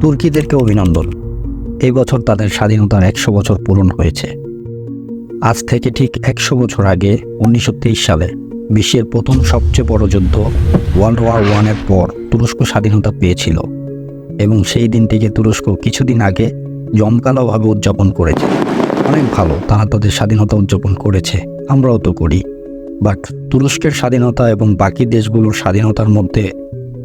তুর্কিদেরকে অভিনন্দন। এই বছর তাদের স্বাধীনতার একশো বছর পূরণ হয়েছে। আজ থেকে ঠিক একশো বছর আগে উনিশশো তেইশ সালে বিশ্বের প্রথম সবচেয়ে বড় যুদ্ধ ওয়ার্ল্ড ওয়ার ওয়ানের পর তুরস্ক স্বাধীনতা পেয়েছিল এবং সেই দিনটিকে তুরস্ক কিছুদিন আগে জমকালোভাবে উদযাপন করেছে। অনেক ভালো, তারা তাদের স্বাধীনতা উদযাপন করেছে, আমরাও তো করি। বাট তুরস্কের স্বাধীনতা এবং বাকি দেশগুলোর স্বাধীনতার মধ্যে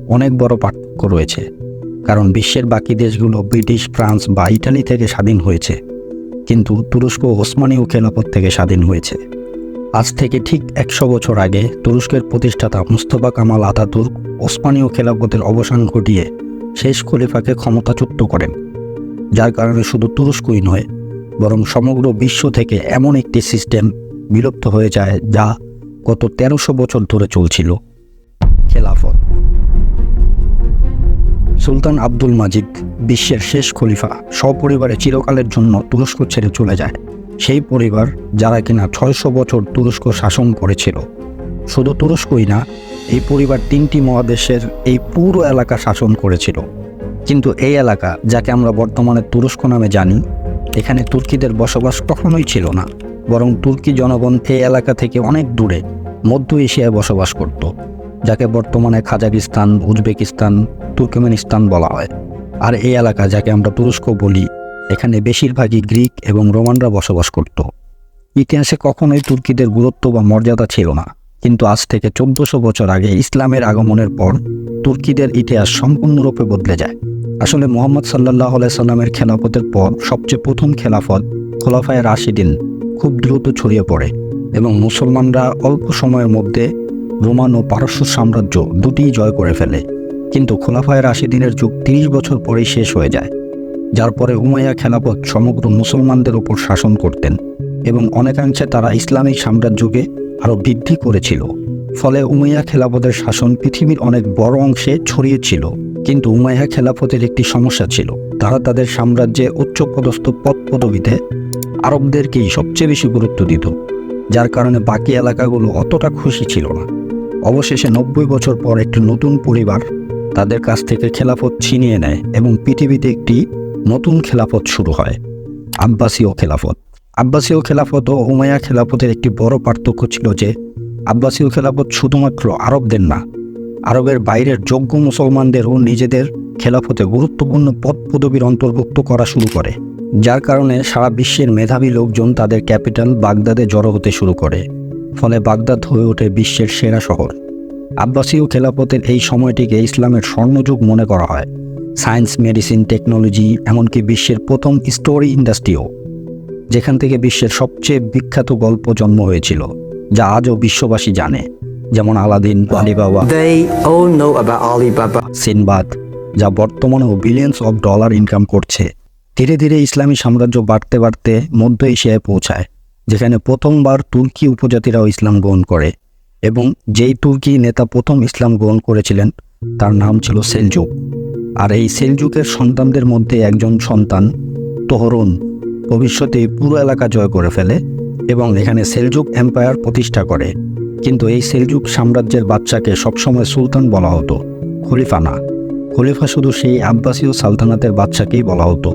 অনেক বড় পার্থক্য রয়েছে। কারণ বিশ্বের বাকি দেশগুলো ব্রিটিশ, ফ্রান্স বা ইটালি থেকে স্বাধীন হয়েছে। কিন্তু তুরস্ক ওসমানীয় খেলাফত থেকে স্বাধীন হয়েছে। আজ থেকে ঠিক একশো বছর আগে তুরস্কের প্রতিষ্ঠাতা মুস্তফা কামাল আতাতুর্ক ওসমানীয় খেলাফতের অবসান ঘটিয়ে শেষ খলিফাকে ক্ষমতাচ্যুত করেন। যার কারণে শুধু তুরস্কই নয়, বরং সমগ্র বিশ্ব থেকে এমন একটি সিস্টেম বিলুপ্ত হয়ে যায় যা গত তেরোশো বছর ধরে চলছিল। খেলাফত। সুলতান আব্দুল মাজিদ বিশ্বের শেষ খলিফা। সপরিবারে চিরকালের জন্য তুরস্ক ছেড়ে চলে যায়। সেই পরিবার যারা কিনা ছয়শো বছর তুরস্ক শাসন করেছিল। শুধু তুরস্কই না, এই পরিবার তিনটি মহাদেশের এই পুরো এলাকা শাসন করেছিল। কিন্তু এই এলাকা, যাকে আমরা বর্তমানে তুরস্ক নামে জানি, এখানে তুর্কিদের বসবাস কখনোই ছিল না। বরং তুর্কি জনগণ এই এলাকা থেকে অনেক দূরে, মধ্য এশিয়ায় বসবাস করত। যাকে বর্তমানে খাজাকিস্তান উজবেকিস্তান, তুর্কমেনিস্তান বলা হয়। আর এই এলাকা যাকে আমরা তুরস্ক বলি, এখানে বেশিরভাগই গ্রিক এবং রোমানরা বসবাস করত। ইতিহাসে কখনোই তুর্কিদের গুরুত্ব বা মর্যাদা ছিল না। কিন্তু আজ থেকে চোদ্দশো বছর আগে ইসলামের আগমনের পর তুর্কিদের ইতিহাস সম্পূর্ণরূপে বদলে যায়। আসলে মোহাম্মদ সাল্লাহ সাল্লামের খেলাফতের পর সবচেয়ে প্রথম খেলাফত খোলাফায় রাশিদিন খুব দ্রুত ছড়িয়ে পড়ে এবং মুসলমানরা অল্প সময়ের মধ্যে রোমান ও পারস্য সাম্রাজ্য দুটিই জয় করে ফেলে। কিন্তু খোলাফায় রাশিদিনের যুগ তিরিশ বছর পরেই শেষ হয়ে যায়। যার পরে উমাইয়া খেলাফত সমগ্র মুসলমানদের উপর শাসন করতেন এবং অনেকাংশে তারা ইসলামিক সাম্রাজ্যকে আরও বৃদ্ধি করেছিল। ফলে উমাইয়া খেলাফতের শাসন পৃথিবীর অনেক বড় অংশে ছড়িয়েছিল কিন্তু উমাইয়া খেলাফতের একটি সমস্যা ছিল। তারা তাদের সাম্রাজ্যে উচ্চপদস্থ পদ পদবিতে আরবদেরকেই সবচেয়ে বেশি গুরুত্ব দিত, যার কারণে বাকি এলাকাগুলো অতটা খুশি ছিল না। অবশেষে নব্বই বছর পর একটি নতুন পরিবার তাদের কাছ থেকে খেলাফত ছিনিয়ে নেয় এবং পৃথিবীতে একটি নতুন খেলাফত শুরু হয়, আব্বাসীয় খেলাফত। আব্বাসীয় খেলাফত ও উমাইয়া খেলাফতের একটি বড় পার্থক্য ছিল যে, আব্বাসীয় খেলাফত শুধুমাত্র আরবদের না, আরবের বাইরের যোগ্য মুসলমানদেরও নিজেদের খেলাফতে গুরুত্বপূর্ণ পদ পদবীর অন্তর্ভুক্ত করা শুরু করে, যার কারণে সারা বিশ্বের মেধাবী লোকজন তাদের ক্যাপিটাল বাগদাদে জড়ো হতে শুরু করে। ফলে বাগদাদ হয়ে ওঠে বিশ্বের সেরা শহর। আব্বাসীয় খেলাপথের এই সময়টিকে ইসলামের স্বর্ণযুগ মনে করা হয়। সায়েন্স মেডিসিন টেকনোলজি এমনকি বিশ্বের প্রথম স্টোরি ইন্ডাস্ট্রিও যেখান থেকে বিশ্বের সবচেয়ে বিখ্যাত গল্প জন্ম হয়েছিল যা আজও বিশ্ববাসী জানে। যেমন আলাদিন আলিবাবা. সিনবাদ যা বর্তমানেও বিলিয়ন্স অফ ডলার ইনকাম করছে। ধীরে ধীরে ইসলামী সাম্রাজ্য বাড়তে বাড়তে মধ্য এশিয়ায় পৌঁছায়। যেখানে প্রথমবার তুর্কি উপজাতিরাও ইসলাম গ্রহণ করে এবং যেই তুর্কি নেতা প্রথম ইসলাম গ্রহণ করেছিলেন, তার নাম ছিল সেলজুক। আর এই সেলজুকের সন্তানদের মধ্যে একজন সন্তান তোহরুন ভবিষ্যতে পুরো এলাকা জয় করে ফেলে এবং এখানে সেলজুক এম্পায়ার প্রতিষ্ঠা করে। কিন্তু এই সেলজুক সাম্রাজ্যের বাচ্চাকে সবসময় সুলতান বলা হতো, খলিফা না। খলিফা শুধু সেই আব্বাসীয় সালতানাতের বাচ্চাকেই বলা হতো,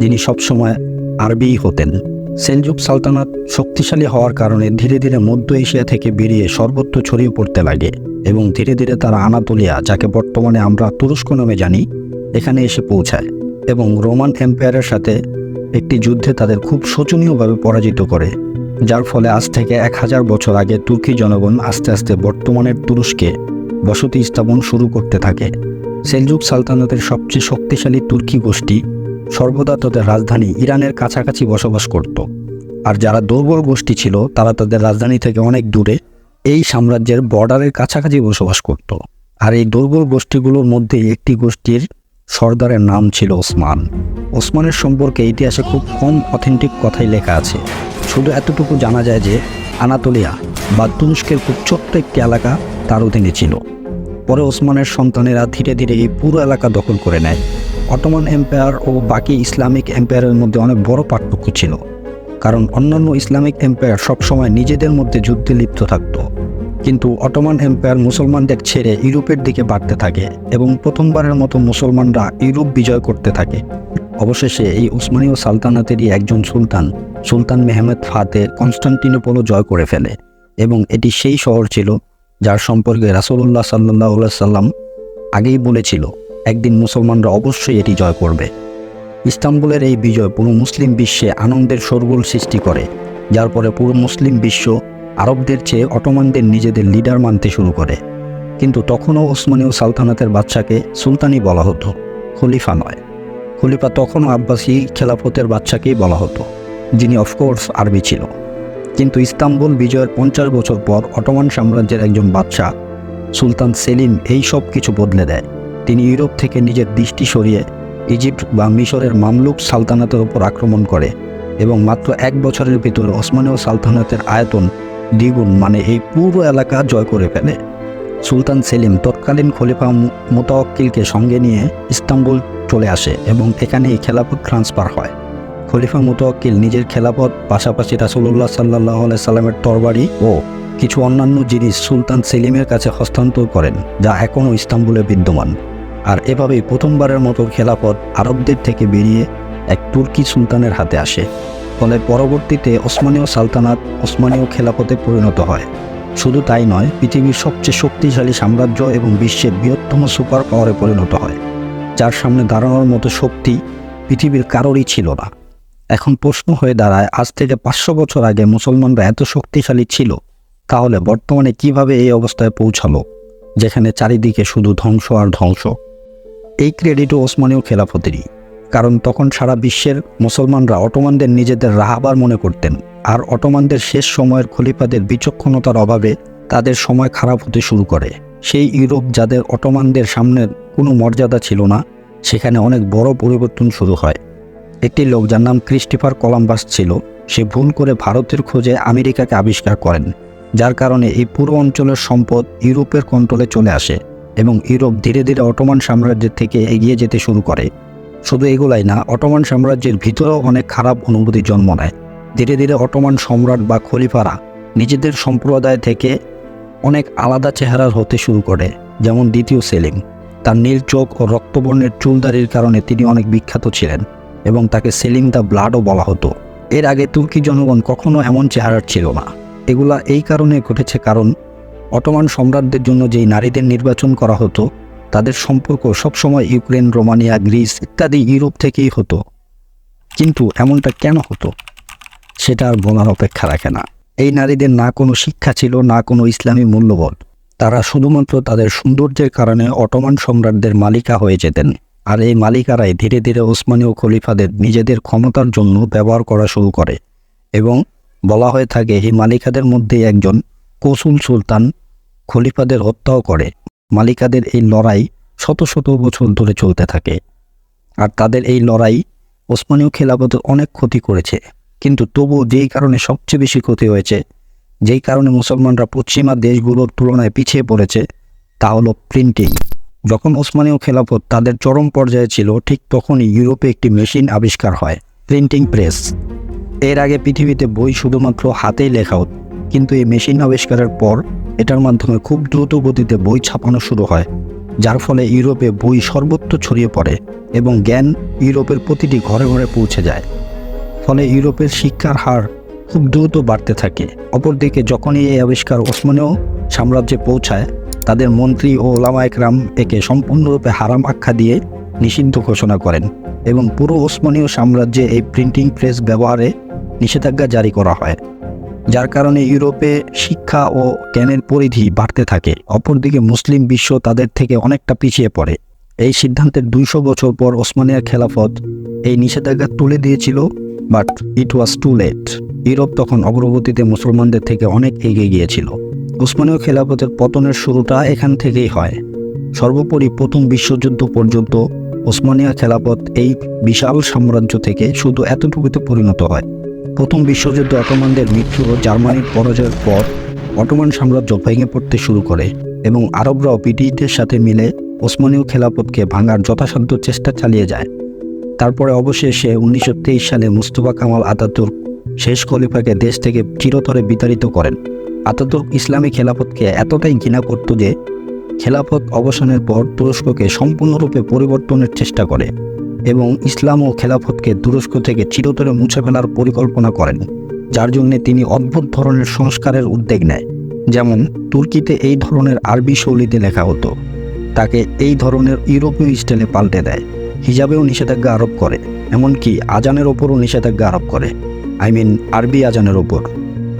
যিনি সবসময় আরবিই হতেন। সেলজুক সালতানাত শক্তিশালী হওয়ার কারণে ধীরে ধীরে মধ্য এশিয়া থেকে বেরিয়ে সর্বত্র ছড়িয়ে পড়তে লাগে এবং ধীরে ধীরে তারা আনাতোলিয়া, যাকে বর্তমানে আমরা তুরস্ক নামে জানি, এখানে এসে পৌঁছায় এবং রোমান এম্পায়ারের সাথে একটি যুদ্ধে তাদের খুব শোচনীয়ভাবে পরাজিত করে, যার ফলে আজ থেকে এক হাজার বছর আগে তুর্কি জনগণ আস্তে আস্তে বর্তমানের তুরস্কে বসতি স্থাপন শুরু করতে থাকে। সেলজুক সালতানাতের সবচেয়ে শক্তিশালী তুর্কি গোষ্ঠী সর্বদা তাদের রাজধানী ইরানের কাছাকাছি বসবাস করত। আর যারা দুর্বল গোষ্ঠী ছিল, তারা তাদের রাজধানী থেকে অনেক দূরে এই সাম্রাজ্যের বর্ডারের কাছাকাছি বসবাস করত। আর এই দুর্বল গোষ্ঠীগুলোর মধ্যে একটি গোষ্ঠীর সর্দারের নাম ছিল ওসমান। ওসমানের সম্পর্কে ইতিহাসে খুব কম অথেন্টিক কথাই লেখা আছে। শুধু এতটুকু জানা যায় যে, আনাতোলিয়া বা তুরস্কের খুব ছোট্ট একটি এলাকা তার অধীনে ছিল। পরে ওসমানের সন্তানেরা ধীরে ধীরে এই পুরো এলাকা দখল করে নেয়। অটোমান এম্পায়ার ও বাকি ইসলামিক এম্পায়ারের মধ্যে অনেক বড় পার্থক্য ছিল। কারণ অন্যান্য ইসলামিক এম্পায়ার সবসময় নিজেদের মধ্যে যুদ্ধে লিপ্ত থাকত। কিন্তু অটোমান এম্পায়ার মুসলমানদের ছেড়ে ইউরোপের দিকে বাড়তে থাকে এবং প্রথমবারের মতো মুসলমানরা ইউরোপ বিজয় করতে থাকে। অবশেষে এই উসমানীয় সালতানাতেরই একজন সুলতান সুলতান মেহমেদ ফাতে কনস্টান্টিনোপলও জয় করে ফেলে এবং এটি সেই শহর ছিল যার সম্পর্কে রাসুল্লাহ সাল্লাহ সাল্লাম আগেই বলেছিল। একদিন মুসলমানরা অবশ্যই এটি জয় করবে। ইস্তাম্বুলের এই বিজয় পুরো মুসলিম বিশ্বে আনন্দের শোরগোল সৃষ্টি করে, যার পরে পুরো মুসলিম বিশ্ব আরবদের চেয়ে অটোমানদের নিজেদের লিডার মানতে শুরু করে। কিন্তু তখনও ওসমানীয় সালতানাতের বাচ্চাকে সুলতানি বলা হতো, খলিফা নয়। খলিফা তখনও আব্বাসী খেলাফতের বাচ্চাকেই বলা হতো, যিনি অফকোর্স আরবি ছিল। কিন্তু ইস্তাম্বুল বিজয়ের পঞ্চাশ বছর পর অটোমান সাম্রাজ্যের একজন বাদশাহ, সুলতান সেলিম, এই সব কিছু বদলে দেয়। তিনি ইউরোপ থেকে নিজের দৃষ্টি সরিয়ে ইজিপ্ট বা মিশরের মামলুক সালতানাতের ওপর আক্রমণ করে এবং মাত্র এক বছরের ভিতরে ওসমানীয় সালতানাতের আয়তন দ্বিগুণ মানে এই পুরো এলাকা জয় করে ফেলে। সুলতান সেলিম তৎকালীন খলিফা মুতাওয়াক্কিলকে সঙ্গে নিয়ে ইস্তাম্বুল চলে আসে এবং এখানেই খেলাফত ট্রান্সফার হয়। খলিফা মুতাওয়াক্কিল নিজের খেলাফত পাশাপাশি রাসুল্লাহ সাল্লাহ সাল্লামের তরবারি ও কিছু অন্যান্য জিনিস সুলতান সেলিমের কাছে হস্তান্তর করেন, যা এখনও ইস্তাম্বুলে বিদ্যমান। আর এভাবেই প্রথমবারের মতো খেলাফত আরবদের থেকে বেরিয়ে এক তুর্কি সুলতানের হাতে আসে। ফলে পরবর্তীতে ওসমানীয় সালতানাত ওসমানীয় খেলাফতে পরিণত হয়। শুধু তাই নয়, পৃথিবীর সবচেয়ে শক্তিশালী সাম্রাজ্য এবং বিশ্বের বৃহত্তম সুপার পাওয়ারে পরিণত হয়। যার সামনে দাঁড়ানোর মতো শক্তি পৃথিবীর কারোরই ছিল না। এখন প্রশ্ন হয়ে দাঁড়ায়, আজ থেকে পাঁচশো বছর আগে মুসলমানরা এত শক্তিশালী ছিল, তাহলে বর্তমানে কীভাবে এই অবস্থায় পৌঁছালো, যেখানে চারিদিকে শুধু ধ্বংস আর ধ্বংস? এই ক্রেডিটও ওসমানীয় খেলাফতেরই, কারণ তখন সারা বিশ্বের মুসলমানরা অটোমানদের নিজেদের রাহাবার মনে করতেন আর অটোমানদের শেষ সময়ের খলিফাদের বিচক্ষণতার অভাবে তাদের সময় খারাপ হতে শুরু করে। সেই ইউরোপ যাদের অটোমানদের সামনের কোনো মর্যাদা ছিল না, সেখানে অনেক বড় পরিবর্তন শুরু হয়। একটি লোক যার নাম ক্রিস্টিফার কলাম্বাস ছিল, সে ভুল করে ভারতের খোঁজে আমেরিকাকে আবিষ্কার করেন, যার কারণে এই পুরো অঞ্চলের সম্পদ ইউরোপের কন্ট্রোলে চলে আসে। এবং ইউরোপ ধীরে ধীরে অটোমান সাম্রাজ্যের থেকে এগিয়ে যেতে শুরু করে। শুধু এগুলাই না, অটোমান সাম্রাজ্যের ভিতরেও অনেক খারাপ অনুভূতি জন্ম নেয়। ধীরে ধীরে অটোমান সম্রাট বা খলিফারা নিজেদের সম্প্রদায় থেকে অনেক আলাদা চেহারার হতে শুরু করে, যেমন দ্বিতীয় সেলিম। তার নীল চোখ ও রক্তবর্ণের চুলদারির কারণে তিনি অনেক বিখ্যাত ছিলেন এবং তাকে সেলিম দ্য ব্লাডও বলা হতো। এর আগে তুর্কি জনগণ কখনো এমন চেহারার ছিল না। এগুলা এই কারণে ঘটেছে কারণ অটোমান সম্রাটদের জন্য যেই নারীদের নির্বাচন করা হতো, তাদের সম্পর্ক সবসময় ইউক্রেন, রোমানিয়া, গ্রিস ইত্যাদি ইউরোপ থেকেই হতো। কিন্তু এমনটা কেন হতো? সেটা আর বলার অপেক্ষা রাখে না। এই নারীদের না কোনো শিক্ষা ছিল, না কোনো ইসলামী মূল্যবোধ। তারা শুধুমাত্র তাদের সৌন্দর্যের কারণে অটোমান সম্রাটদের মালিকা হয়ে যেতেন। আর এই মালিকারাই ধীরে ধীরে ওসমানীয় খলিফাদের নিজেদের ক্ষমতার জন্য ব্যবহার করা শুরু করে। এবং বলা হয়ে থাকে এই মালিকাদের মধ্যে একজন কসুল সুলতান খলিফাদের হত্যাও করে। মালিকাদের এই লড়াই শত শত বছর ধরে চলতে থাকে। আর তাদের এই লড়াই ওসমানীয় খেলাফতের অনেক ক্ষতি করেছে। কিন্তু তবু যেই কারণে সবচেয়ে বেশি ক্ষতি হয়েছে, যেই কারণে মুসলমানরা পশ্চিমা দেশগুলোর তুলনায় পিছিয়ে পড়েছে, তা হলো প্রিন্টিং যখন ওসমানীয় খেলাফত তাদের চরম পর্যায়ে ছিল, ঠিক তখনই ইউরোপে একটি মেশিন আবিষ্কার হয় প্রিন্টিং প্রেস এর আগে পৃথিবীতে বই শুধুমাত্র হাতেই লেখা হতো। কিন্তু এই মেশিন আবিষ্কারের পর এটার মাধ্যমে খুব দ্রুত গতিতে বই ছাপানো শুরু হয়, যার ফলে ইউরোপে বই সর্বত্র ছড়িয়ে পড়ে এবং জ্ঞান ইউরোপের প্রতিটি ঘরে ঘরে পৌঁছে যায়। ফলে ইউরোপের শিক্ষার হার খুব দ্রুত বাড়তে থাকে। অপরদিকে যখনই এই আবিষ্কার ওসমানীয় সাম্রাজ্যে পৌঁছায়, তাদের মন্ত্রী ও ওলামা একরাম একে সম্পূর্ণরূপে হারাম আখ্যা দিয়ে নিষিদ্ধ ঘোষণা করেন এবং পুরো ওসমানীয় সাম্রাজ্যে এই প্রিন্টিং প্রেস ব্যবহারে নিষেধাজ্ঞা জারি করা হয়। যার কারণে ইউরোপে শিক্ষা ও জ্ঞানের পরিধি বাড়তে থাকে। অপরদিকে মুসলিম বিশ্ব তাদের থেকে অনেকটা পিছিয়ে পড়ে। এই সিদ্ধান্তের দুইশো বছর পর ওসমানিয়া খেলাফত এই নিষেধাজ্ঞা তুলে দিয়েছিল, but it was too late Europe তখন অগ্রগতিতে মুসলমানদের থেকে অনেক এগিয়ে গিয়েছিল। উসমানীয় খেলাফতের পতনের শুরুটা এখান থেকেই হয়। সর্বোপরি প্রথম বিশ্বযুদ্ধ পর্যন্ত ওসমানিয়া খেলাফত এই বিশাল সাম্রাজ্য থেকে শুধু এতটুকুতে পরিণত হয়। প্রথম বিশ্বযুদ্ধে অটোমানদের মৃত্যু ও জার্মানির পরাজয়ের পর অটোমান সাম্রাজ্য ভেঙে পড়তে শুরু করে এবং আরবরাও ব্রিটিশদের সাথে মিলে ওসমানীয় খেলাফতকে ভাঙার যথাসাধ্য চেষ্টা চালিয়ে যায়। তারপরে অবশেষে উনিশশো তেইশ সালে মুস্তফা কামাল আতাতুর্ক শেষ খলিফাকে দেশ থেকে চিরতরে বিতাড়িত করেন। আতাতুর্ক ইসলামী খেলাফতকে এতটাই ঘৃণা করত যে খেলাফত অবসানের পর তুরস্ককে সম্পূর্ণরূপে পরিবর্তনের চেষ্টা করে। এবং ইসলাম ও খেলাফতকে তুরস্ক থেকে চিরতরে মুছে ফেলার পরিকল্পনা করেন, যার জন্য তিনি অদ্ভুত ধরনের সংস্কারের উদ্যোগ নেয়। যেমন, তুর্কিতে এই ধরনের আরবি শৈলীতে লেখা হতো, তাকে এই ধরনের ইউরোপীয় স্টাইলে পাল্টে দেয়, হিজাবেও নিষেধাজ্ঞা আরোপ করে, এমনকি আজানের ওপরও নিষেধাজ্ঞা আরোপ করে, আই মিন আরবি আজানের ওপর,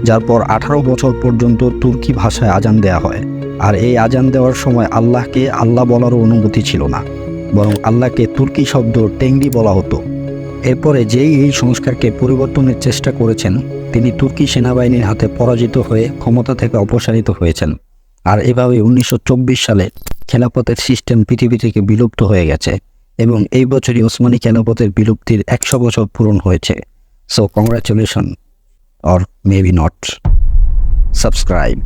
যার পর আঠারো বছর পর্যন্ত তুর্কি ভাষায় আজান দেয়া হয়, আর এই আজান দেওয়ার সময় আল্লাহকে আল্লাহ বলারও অনুমতি ছিল না। বরং আল্লাহকে তুর্কি শব্দ টেংরি বলা হতো। এরপরে যেই এই সংস্কারকে পরিবর্তনের চেষ্টা করেছেন, তিনি তুর্কি সেনাবাহিনীর হাতে পরাজিত হয়ে ক্ষমতা থেকে অপসারিত হয়েছেন। আর এভাবে উনিশশো চব্বিশ সালে খেলাপথের সিস্টেম পৃথিবী থেকে বিলুপ্ত হয়ে গেছে এবং এই বছরই ওসমানী খেলাপথের বিলুপ্তির একশো বছর পূরণ হয়েছে। So congratulation or maybe not subscribe